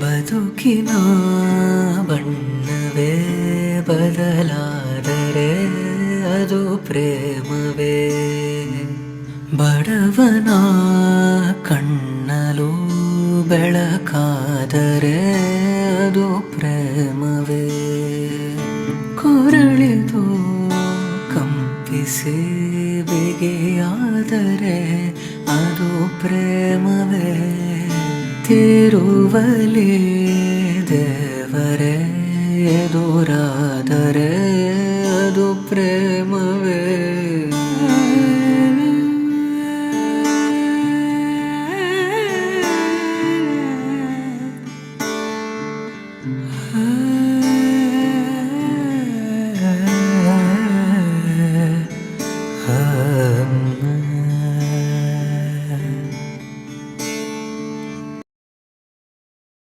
ಬದುಕಿನ ಬಣ್ಣವೇ ಬದಲಾದರೆ ಅದು ಪ್ರೇಮವೇ. ಬಡವನ ಕಣ್ಣಲು ಬೆಳಕಾದರೆ ಅದು ಪ್ರೇಮವೇ. ಕೊರಳಿದು ಕಂಪಿಸಿ ಬಿಗಿಯಾದರೆ ಅದು ಪ್ರೇಮವೇ. തിരുവലേ ദേവരേ ഏതോ രാധരേ അതു പ്രേമവേ Ah